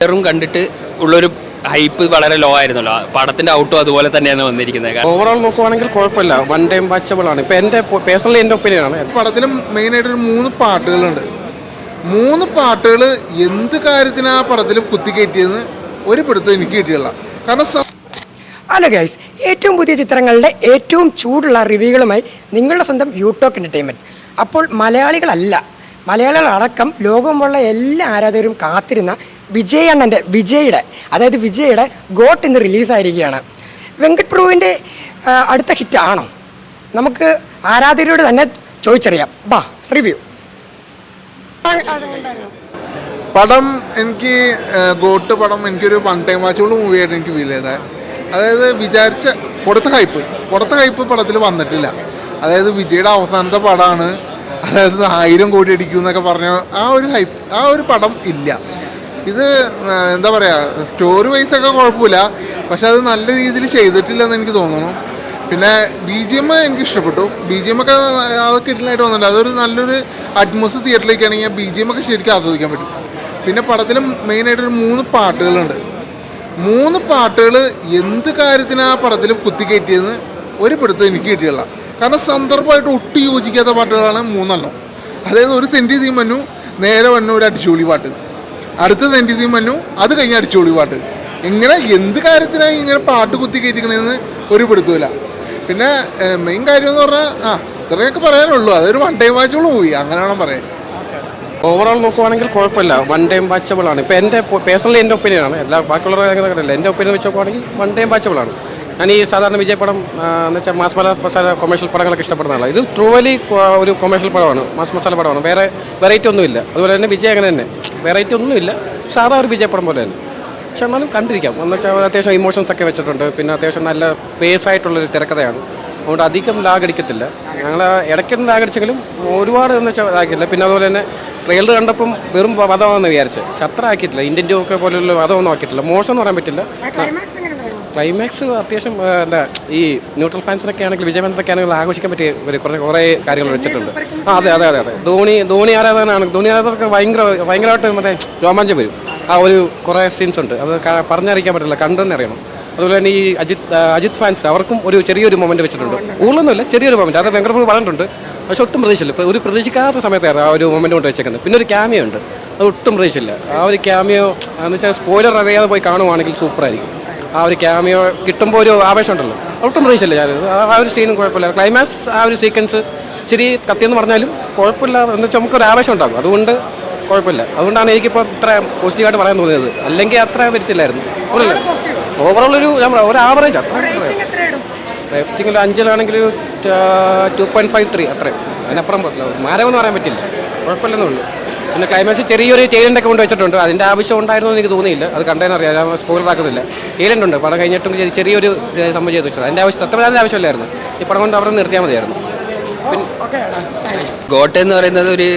ട്രെയിലറും കണ്ടിട്ട് ഉള്ളൊരു ഹൈപ്പ് വളരെ ലോ ആയിരുന്നല്ലോ. പടത്തിന്റെ ഔട്ടും അതുപോലെ തന്നെയാണ് വന്നിരിക്കുന്നത്. ഓവറോൾ നോക്കുവാണെങ്കിൽ കുഴപ്പമില്ല. വൺ ടൈം വാച്ചബിൾ ആണ്. ഇപ്പൊ എന്റെ പേഴ്സണലി എന്റെ ഒപ്പീനിയൻ ആണ്. പടത്തിന് മെയിൻ ആയിട്ട് ഒരു മൂന്ന് പാട്ടുകളുണ്ട്. മൂന്ന് പാട്ടുകൾ എന്ത് കാര്യത്തിനാ ആ പടത്തിൽ കുത്തിക്കയറ്റിയെന്ന് ഒരു പിടുത്തം എനിക്ക് കിട്ടിയുള്ള കാരണം ഹലോ ഗൈസ് ഏറ്റവും പുതിയ ചിത്രങ്ങളുടെ ഏറ്റവും ചൂടുള്ള റിവ്യൂകളുമായി നിങ്ങളുടെ സ്വന്തം യൂടോക്ക് എന്റർടൈൻമെന്റ് അപ്പോൾ മലയാളികളല്ല മലയാളികളടക്കം ലോകമുള്ള എല്ലാ ആരാധകരും കാത്തിരുന്ന വിജയണ്ണന്റെ വിജയുടെ അതായത് വിജയുടെ ഗോട്ട് ഇന്ന് റിലീസായിരിക്കുകയാണ്. വെങ്കട് പ്രഭുവിന്റെ അടുത്ത ഹിറ്റ് ആണോ? നമുക്ക് ആരാധകരോട് തന്നെ ചോദിച്ചറിയാം. ബാ റിവ്യൂ. പടം എനിക്ക് ഗോട്ട് പടം എനിക്കൊരു വൺ ടൈം വാച്ചുള്ള മൂവിയായിട്ട് എനിക്ക് ഫീൽ ചെയ്തത് അതായത് വിചാരിച്ച കൊടുത്ത ഹൈപ്പ് കൊടുത്ത ഹൈപ്പ് പടത്തിൽ വന്നിട്ടില്ല. അതായത് വിജയുടെ അവസാനത്തെ പടമാണ് അതായത് ആയിരം കോടി അടിക്കും എന്നൊക്കെ പറഞ്ഞ ആ ഒരു ഹൈപ്പ് ആ ഒരു പടം ഇല്ല. ഇത് എന്താ പറയുക സ്റ്റോറി വൈസ് ഒക്കെ കുഴപ്പമില്ല. പക്ഷെ അത് നല്ല രീതിയിൽ ചെയ്തിട്ടില്ലെന്ന് എനിക്ക് തോന്നുന്നു. പിന്നെ ബി ജി എം എനിക്ക് ഇഷ്ടപ്പെട്ടു. ബി ജി എം ഒക്കെ അതൊക്കെ ഇടലായിട്ട് വന്നിട്ടുണ്ട്. അതൊരു നല്ലൊരു അഡ്മോസ് തിയേറ്ററിലേക്ക് ആണെങ്കിൽ ബി ജി എം ഒക്കെ ശരിക്കും ആസ്വദിക്കാൻ പറ്റും. പിന്നെ പടത്തിൽ മെയിനായിട്ട് ഒരു മൂന്ന് പാട്ടുകളുണ്ട്. മൂന്ന് പാട്ടുകൾ എന്ത് കാര്യത്തിനാ ആ പടത്തിൽ കുത്തിക്കയറ്റിയെന്ന് ഒരു പിടുത്തം എനിക്ക് കിട്ടിയുള്ള കാരണം സന്ദർഭമായിട്ട് ഒട്ടി യോജിക്കാത്ത പാട്ടുകളാണ് മൂന്നെണ്ണം. അതായത് ഒരു തെന്റി തീം വന്നു നേരെ വന്നു ഒരു അടിച്ചുപൊളി പാട്ട്. അടുത്ത തെന്റി തീം വന്നു അത് കഴിഞ്ഞ അടിച്ചുപൊളി പാട്ട്. ഇങ്ങനെ എന്ത് കാര്യത്തിനായി ഇങ്ങനെ പാട്ട് കുത്തി കയറ്റിക്കണമെന്ന് ഒരു പിടുത്തൂല പിന്നെ മെയിൻ കാര്യം എന്ന് പറഞ്ഞാൽ ആ ഇത്രയൊക്കെ പറയാനുള്ളൂ. അതൊരു വൺ ടൈം വാച്ചുള്ള മൂവി അങ്ങനെ വേണം പറയാൻ. ഓവറോൾ നോക്കുവാണെങ്കിൽ കുഴപ്പമില്ല. വൺ ടൈം വാച്ചബിൾ ആണ്. ഇപ്പം എന്റെ പേഴ്സണലി എന്റെ ഒപ്പീനിയൻ ആണ്. എല്ലാ ബാക്കിയുള്ളവരും അങ്ങനെ എന്റെ ഒപ്പീനിയൻ വെച്ച് നോക്കുവാണെങ്കിൽ വൺ ടൈം വാച്ചബിൾ ആണ്. ഞാൻ ഈ സാധാരണ വിജയ് പടം എന്ന് വെച്ചാൽ മാസ് മസാല കൊമേഴ്ഷ്യൽ പടങ്ങളൊക്കെ ഇഷ്ടപ്പെടുന്ന ആളാണ് ഇത് ട്രൂവലി ഒരു കൊമേഴ്ഷ്യൽ പടമാണ് മാസ് മസാല പടമാണ്. വേറെ വെറൈറ്റി ഒന്നുമില്ല. അതുപോലെ തന്നെ വിജയ് അങ്ങനെ തന്നെ. വെറൈറ്റി ഒന്നുമില്ല. സാധാ ഒരു വിജയ് പടം പോലെ തന്നെ. പക്ഷെ എന്നാലും കണ്ടിരിക്കാം. എന്ന് വെച്ചാൽ അത്യാവശ്യം ഇമോഷൻസ് ഒക്കെ വെച്ചിട്ടുണ്ട്. പിന്നെ അത്യാവശ്യം നല്ല പേസ് ആയിട്ടുള്ളൊരു തിരക്കഥയാണ്. അതുകൊണ്ട് അധികം ലാഗ് അടിക്കത്തില്ല. ഞങ്ങൾ ഇടയ്ക്കൊന്നും ലാഗ് അടിച്ചെങ്കിലും ഒരുപാട് എന്ന് വെച്ചാൽ ഇതാക്കില്ല പിന്നെ അതുപോലെ തന്നെ ട്രെയിലർ കണ്ടപ്പം വെറും വധമാണെന്ന് വിചാരിച്ച്. ശത്ര ആക്കിയിട്ടില്ല. ഇന്ത്യൻ ഒക്കെ പോലുള്ള വധമൊന്നും ആക്കിയിട്ടില്ല. മോശം എന്ന് പറയാൻ പറ്റില്ല. ക്ലൈമാക്സ് അത്യാവശ്യം എന്താ ഈ ന്യൂട്രൽ ഫാൻസിനൊക്കെ ആണെങ്കിൽ വിജയമന്ത്രൊക്കെ ആണെങ്കിൽ ആഘോഷിക്കാൻ പറ്റിയ ഒരു കുറേ കുറേ കാര്യങ്ങൾ വെച്ചിട്ടുണ്ട്. ആ അതെ അതെ അതെ അതെ. ധോണി ധോണി ആരാധകനാണ് ധോണി ആരാധകർക്ക് ഭയങ്കര ഭയങ്കരമായിട്ട് മറ്റേ രോമാഞ്ചം വരും. ആ ഒരു കുറേ സീൻസ് ഉണ്ട്. അത് പറഞ്ഞറിയിക്കാൻ പറ്റില്ല കണ്ടെന്ന് അറിയണം. അതുപോലെ തന്നെ ഈ അജിത് അജിത് ഫാൻസ് അവർക്കും ഒരു ചെറിയൊരു മൊമെന്റ് വെച്ചിട്ടുണ്ട്. കൂടുതലൊന്നുമില്ല ചെറിയൊരു മൊമെന്റ് അത് ഫുൾ പറഞ്ഞിട്ടുണ്ട് പക്ഷെ ഒട്ടും പ്രതീക്ഷയില്ല. ഒരു പ്രതീക്ഷിക്കാത്ത സമയത്തായിരുന്നു ആ ഒരു മൊമെന്റ് കൊണ്ട് വെച്ചേക്കുന്നത്. പിന്നെ ഒരു ക്യാമിയോ ഉണ്ട്. അത് ഒട്ടും പ്രതീക്ഷയില്ല. ആ ഒരു ക്യാമിയോ എന്ന് വെച്ചാൽ സ്പോയിലർ അറിയാതെ പോയി കാണുവാണെങ്കിൽ സൂപ്പറായിരിക്കും ആ ഒരു ക്യാമിയോ കിട്ടുമ്പോൾ ഒരു ആവേശം ഉണ്ടല്ലോ. ഒട്ടും പ്രതീക്ഷയില്ല ഞാൻ. ആ ഒരു സീനും കുഴപ്പമില്ല. ക്ലൈമാക്സ് ആ ഒരു സീക്വൻസ് ഇച്ചിരി കത്തിയെന്ന് പറഞ്ഞാലും കുഴപ്പമില്ല. എന്ന് വെച്ചാൽ നമുക്കൊരു ആവേശം ഉണ്ടാകും അതുകൊണ്ട് കുഴപ്പമില്ല. അതുകൊണ്ടാണ് എനിക്കിപ്പോൾ ഇത്ര പോസിറ്റീവായിട്ട് പറയാൻ തോന്നിയത്. അല്ലെങ്കിൽ അത്ര വരത്തില്ലായിരുന്നു. ഓവറോൾ ഒരു ഒരു ആവറേജ് അത്ര റേറ്റിംഗ് ഒരു അഞ്ചിലാണെങ്കിൽ ടു പോയിന്റ് ഫൈവ് ത്രീ അത്രയും. അതിനപ്പുറം മാരമെന്ന് പറയാൻ പറ്റില്ല. കുഴപ്പമില്ലെന്നേ ഉള്ളൂ. പിന്നെ ക്ലൈമാക്സ് ചെറിയൊരു ടേലന്റ് ഒക്കെ കൊണ്ട് വെച്ചിട്ടുണ്ട് അതിന്റെ ആവശ്യം ഉണ്ടായിരുന്നു എനിക്ക് തോന്നിയില്ല. അത് കണ്ടേന്ന് അറിയാം ഞാൻ സ്പോയിലർ ആക്കുന്നില്ല. ടേലന്റ് ഉണ്ട്. പടം കഴിഞ്ഞിട്ടും ചെറിയൊരു സംഭവം ചെയ്ത് വെച്ചത് അതിന്റെ ആവശ്യം അത്ര അതിന്റെ ആവശ്യമില്ലായിരുന്നു. ഈ പടം കൊണ്ട് അവിടെ നിർത്തിയാൽ മതിയായിരുന്നു. ഗോട്ട് എന്ന് പറയുന്നത് ഒരു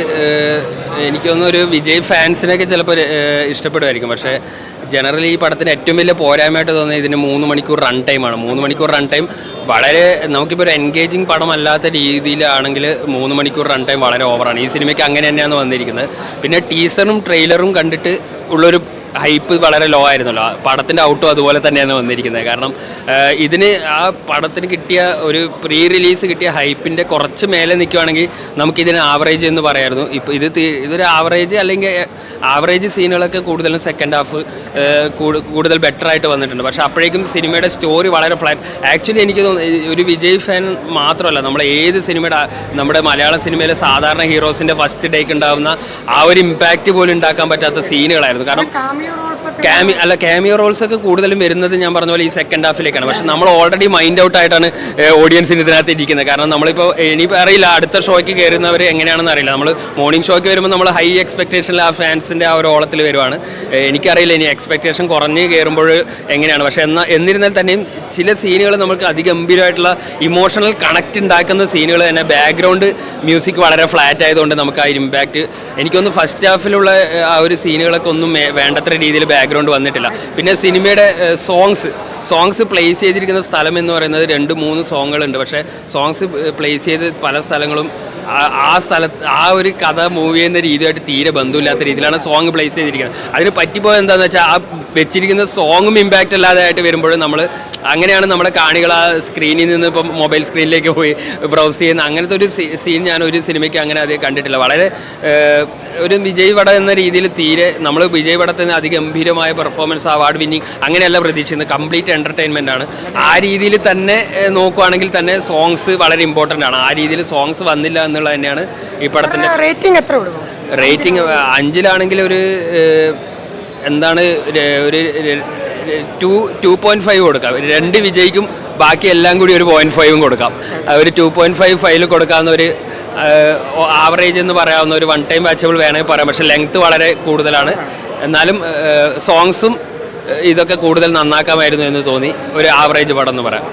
എനിക്ക് തോന്നുന്നു ഒരു വിജയ് ഫാൻസിനൊക്കെ ചിലപ്പോൾ ഇഷ്ടപ്പെടുമായിരിക്കും. പക്ഷേ ജനറലി ഈ പടത്തിന് ഏറ്റവും വലിയ പോരായ്മയായിട്ട് തോന്നുന്നത് ഇതിന് മൂന്ന് മണിക്കൂർ റൺ ടൈമാണ് മൂന്ന് മണിക്കൂർ റൺ ടൈം വളരെ നമുക്കിപ്പോൾ ഒരു എൻഗേജിങ് പടമല്ലാത്ത രീതിയിലാണെങ്കിൽ മൂന്ന് മണിക്കൂർ റൺ ടൈം വളരെ ഓവറാണ് ഈ സിനിമയ്ക്ക് അങ്ങനെ തന്നെയാണ് വന്നിരിക്കുന്നത്. പിന്നെ ടീസറും ട്രെയിലറും കണ്ടിട്ട് ഉള്ളൊരു ഹൈപ്പ് വളരെ ലോ ആയിരുന്നല്ലോ. പടത്തിന്റെ ഔട്ടും അതുപോലെ തന്നെയാണ് വന്നിരിക്കുന്നത്. കാരണം ഇതിന് ആ പടത്തിന് കിട്ടിയ ഒരു പ്രീ റിലീസ് കിട്ടിയ ഹൈപ്പിന്റെ കുറച്ച് മേലെ നിൽക്കുവാണെങ്കിൽ നമുക്കിതിന് ആവറേജ് എന്ന് പറയായിരുന്നു. ഇപ്പോൾ ഇത് ഇതൊരു ആവറേജ് അല്ലെങ്കിൽ ആവറേജ് സീനുകളൊക്കെ കൂടുതലും സെക്കൻഡ് ഹാഫ് കൂടുതൽ ബെറ്റർ ആയിട്ട് വന്നിട്ടുണ്ട്. പക്ഷേ അപ്പോഴേക്കും സിനിമയുടെ സ്റ്റോറി വളരെ ഫ്ലാറ്റ് ആക്ച്വലി എനിക്ക് തോന്നുന്നു ഒരു വിജയ് ഫാൻ മാത്രമല്ല നമ്മൾ ഏത് സിനിമയുടെ നമ്മുടെ മലയാള സിനിമയിലെ സാധാരണ ഹീറോസിന്റെ ഫസ്റ്റ് ഡേക്ക് ഉണ്ടാകുന്ന ആ ഒരു ഇമ്പാക്റ്റ് പോലും ഉണ്ടാക്കാൻ പറ്റാത്ത സീനുകളായിരുന്നു കാരണം Görüyorum. ക്യാമി അല്ല ക്യാമിയോ റോൾസ് ഒക്കെ കൂടുതലും വരുന്നത് ഞാൻ പറഞ്ഞ പോലെ ഈ സെക്കൻഡ് ഹാഫിലേക്കാണ് പക്ഷെ നമ്മൾ ഓൾറെഡി മൈൻഡ് ഔട്ട് ആയിട്ടാണ് ഓഡിയൻസിന് ഇതിനകത്ത് ഇരിക്കുന്നത്. കാരണം നമ്മളിപ്പോൾ ഇനി അറിയില്ല അടുത്ത ഷോയ്ക്ക് കയറുന്നവർ എങ്ങനെയാണെന്ന് അറിയില്ല. നമ്മൾ മോർണിംഗ് ഷോയ്ക്ക് വരുമ്പോൾ നമ്മൾ ഹൈ എക്സ്പെക്ടേഷനിൽ ആ ഫാൻസിന്റെ ആ ഒരു ഓളത്തിൽ വരുവാണ്. എനിക്കറിയില്ല ഇനി എക്സ്പെക്ടേഷൻ കുറഞ്ഞ് കയറുമ്പോൾ എങ്ങനെയാണ്. പക്ഷെ എന്നാൽ എന്നിരുന്നാൽ തന്നെയും ചില സീനുകൾ നമുക്ക് അതിഗംഭീരമായിട്ടുള്ള ഇമോഷണൽ കണക്റ്റ് ഉണ്ടാക്കുന്ന സീനുകൾ തന്നെ. ബാക്ക്ഗ്രൗണ്ട് മ്യൂസിക് വളരെ ഫ്ലാറ്റ് ആയതുകൊണ്ട് നമുക്ക് ആ ഇമ്പാക്റ്റ് എനിക്കൊന്ന് ഫസ്റ്റ് ഹാഫിലുള്ള ആ ഒരു സീനുകളൊക്കെ ഒന്നും വേണ്ടത്ര രീതിയിൽ ബാക്ക്ഗ്രൗണ്ട് വന്നിട്ടില്ല. പിന്നെ സിനിമയുടെ സോങ്സ് സോങ്സ് പ്ലേസ് ചെയ്തിരിക്കുന്ന സ്ഥലം എന്ന് പറയുന്നത് രണ്ട് മൂന്ന് സോങ്ങുകളുണ്ട് പക്ഷേ സോങ്സ് പ്ലേസ് ചെയ്ത് പല സ്ഥലങ്ങളും ആ- സ്ഥലത്ത് ആ ഒരു കഥ മൂവി ചെയ്യുന്ന രീതിയായിട്ട് തീരെ ബന്ധമില്ലാത്ത രീതിയിലാണ് സോങ് പ്ലേസ് ചെയ്തിരിക്കുന്നത്. അതിന് പറ്റിപ്പോയത് എന്താണെന്ന് വെച്ചാൽ ആ വെച്ചിരിക്കുന്ന സോങ്ങും ഇമ്പാക്റ്റ് അല്ലാതെ ആയിട്ട് വരുമ്പോൾ നമ്മൾ അങ്ങനെയാണ് നമ്മുടെ കാണികൾ ആ സ്ക്രീനിൽ നിന്ന് ഇപ്പം മൊബൈൽ സ്ക്രീനിലേക്ക് പോയി ബ്രൗസ് ചെയ്യുന്ന അങ്ങനത്തെ ഒരു സീൻ ഞാൻ ഒരു സിനിമയ്ക്ക് അങ്ങനെ അത് കണ്ടിട്ടില്ല. വളരെ ഒരു വിജയ് വട എന്ന രീതിയിൽ തീരെ നമ്മൾ വിജയ് വടത്തിന് അതിഗംഭീരമായ പെർഫോമൻസ് അവാർഡ് വിന്നിങ് അങ്ങനെയല്ല പ്രതീക്ഷിക്കുന്നത് കംപ്ലീറ്റ് എന്റർടൈൻമെന്റ് ആണ്. ആ രീതിയിൽ തന്നെ നോക്കുവാണെങ്കിൽ തന്നെ സോങ്സ് വളരെ ഇമ്പോർട്ടന്റ് ആണ്. ആ രീതിയിൽ സോങ്സ് വന്നില്ല എന്നുള്ളത് തന്നെയാണ് ഈ പടത്തിന്റെ റേറ്റിംഗ് എത്ര കൊടുക്കും? റേറ്റിംഗ് അഞ്ചിലാണെങ്കിൽ ഒരു എന്താണ് ഒരു ടു ടു പോയിന്റ് ഫൈവ് കൊടുക്കാം. രണ്ട് വിജയിക്കും ബാക്കി എല്ലാം കൂടി ഒരു പോയിന്റ് ഫൈവും കൊടുക്കാം. ഒരു ടു പോയിന്റ് ഫൈവ് ഫൈവിൽ കൊടുക്കാവുന്ന ഒരു ആവറേജ് എന്ന് പറയാവുന്ന ഒരു വൺ ടൈം വാച്ചബിൾ വേണമെങ്കിൽ പറയാം. പക്ഷേ ലെങ്ത് വളരെ കൂടുതലാണ്. എന്നാലും സോങ്സും ഇതൊക്കെ കൂടുതൽ നന്നാക്കാമായിരുന്നു എന്ന് തോന്നി. ഒരു ആവറേജ് പടം എന്ന് പറയാം.